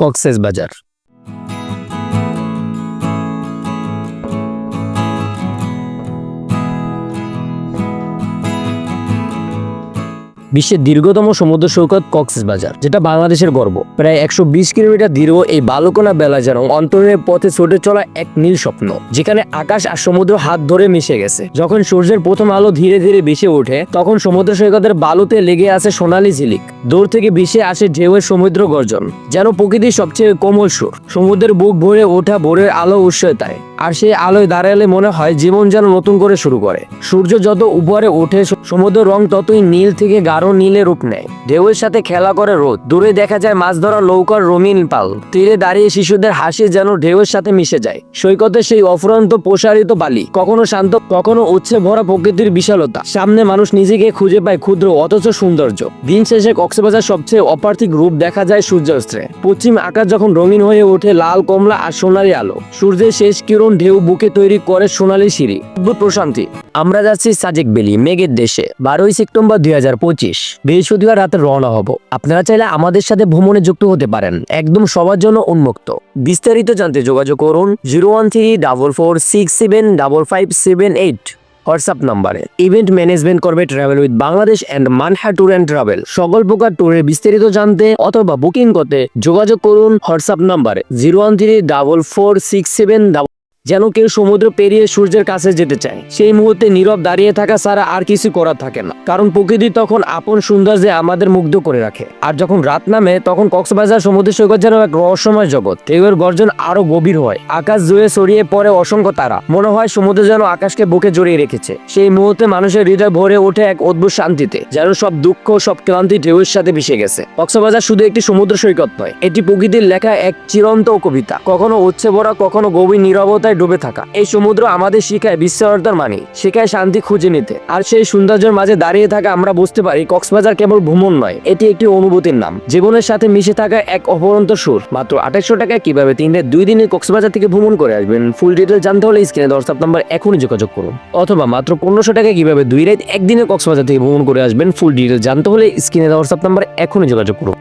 কক্সেস বাজার। বিশ্বের দীর্ঘতম সমুদ্র সৈকত কক্সেস বাজার, যেটা বাংলাদেশের গর্ব। প্রায় একশো বিশ কিলোমিটার দীর্ঘ এই বালুকোনা বেলাজারং অন্তরের পথে ছুটে চলা এক নীল স্বপ্ন, যেখানে আকাশ আর সমুদ্র হাত ধরে মিশে গেছে। যখন সূর্যের প্রথম আলো ধীরে ধীরে ভেসে ওঠে, তখন সমুদ্র সৈকতের বালুতে লেগে আছে সোনালী ঝিলিক। দূর থেকে ভেসে আসে ঢেউয়ের সমুদ্র গর্জন, যেন প্রকৃতির সবচেয়ে কোমল সুর। সমুদ্রের বুক ভরে ওঠা ভোরের আলো উৎসতায় আর সেই আলোয় দাঁড়ালে মনে হয় জীবন যেন নতুন করে শুরু করে। সূর্য যত উপরে ওঠে সমুদ্র রং ততই নীল থেকে গাঢ় নীলে রূপ নেয়। ঢেউয়ের সাথে খেলা করে রোদ। দূরে দেখা যায় মাছ ধরা নৌকার রঙিন পাল। তীরে দাঁড়িয়ে শিশুদের হাসি যেন ঢেউয়ের সাথে মিশে যায়। সৈকতে সেই অফুরন্ত প্রসারিত বালি, কখনো শান্ত, কখনো উচ্ছে ভরা প্রকৃতির বিশালতা। সামনে মানুষ নিজেকে খুঁজে পায় ক্ষুদ্র অথচ সৌন্দর্য। দিন শেষে কক্সবাজার সবচেয়ে অপার্থিক রূপ দেখা যায় সূর্যাস্ত্রে। পশ্চিম আকাশ যখন রঙিন হয়ে ওঠে, লাল, কমলা আর সোনালী আলো। সূর্যের শেষ কিরণ ঢেউ বুকে তৈরি করে সোনালী সিঁড়ি। প্রশান্তি। আমরা যাচ্ছি সাজেক বেলি, মেঘের দেশে। বারোই সেপ্টেম্বর দুই হাজার পঁচিশ। পঁচিশ বৃহস্পতিবার রাতে রওনা হব। আপনারা চাইলে আমাদের সাথে ভ্রমণে যুক্ত হতে পারেন। একদম সবার জন্য উন্মুক্ত। বিস্তারিত জানতে যোগাযোগ করুন zero one three double four six seven double five seven eight WhatsApp নাম্বারে। ইভেন্ট ম্যানেজমেন্ট করবে travel with Bangladesh and Manha tour and travel. সকল প্রকার ট্যুরের বিস্তারিত জানতে অথবা বুকিং করতে যোগাযোগ করুন হোয়াটসঅ্যাপ নাম্বারে। Zero one three double four six seven যেন কেউ সমুদ্র পেরিয়ে সূর্যের কাছে যেতে চায়। সেই মুহূর্তে নীরব দাঁড়িয়ে থাকা ছাড়া আর কিছু করার থাকে না। কারণ প্রকৃতি তখন আপন সৌন্দর্যে আমাদের মুগ্ধ করে রাখে। আর যখন রাত নামে, তখন কক্সবাজার সমুদ্র সৈকত যেন এক রহস্যময় জগৎ। ঢেউয়ের গর্জন আরও গভীর হয়। আকাশ জুড়ে ছড়িয়ে পড়ে অসংখ্য তারা। মনে হয় সমুদ্র যেন আকাশকে বুকে জড়িয়ে রেখেছে। সেই মুহূর্তে মানুষের হৃদয় ভরে ওঠে এক অদ্ভুত শান্তিতে, যেন সব দুঃখ, সব ক্লান্তি ঢেউয়ের সাথে মিশে গেছে। কক্সবাজার শুধু একটি সমুদ্র সৈকত নয়, এটি প্রকৃতির লেখা এক চিরন্ত কবিতা। কখনো উচ্ছে ভরা, কখনো গভীর নীরবতায় ডুবে থাকা। এই সমুদ্র আমাদের শিখায় বিশ্বরতার মানি, শেখায় শান্তি খুঁজে নিতে। আর সেই সৌন্দর্যের মাঝে দাঁড়িয়ে থাকা আমরা বুঝতে পারি কক্সবাজার কেবল ভ্রমণ নয়, এটি একটি অনুভূতির নাম। জীবনের সাথে মিশে থাকা এক অপরন্ত সুর। মাত্র আঠাশশো টাকায় কীভাবে তিন দুই দিনে কক্সবাজার থেকে ভ্রমণ করে আসবেন? ফুল ডিটেল জানতে হলে স্ক্রিনে হোয়াটসঅ্যাপ নাম্বার এখনই যোগাযোগ করুন। অথবা মাত্র পনেরোশো টাকায় কীভাবে দুই রাত একদিনে কক্সবাজার থেকে ভ্রমণ করে আসবেন? ফুল ডিটেল জানতে হলে স্ক্রিনে হোয়াটসঅ্যাপ নাম্বার এখনই যোগাযোগ করুন।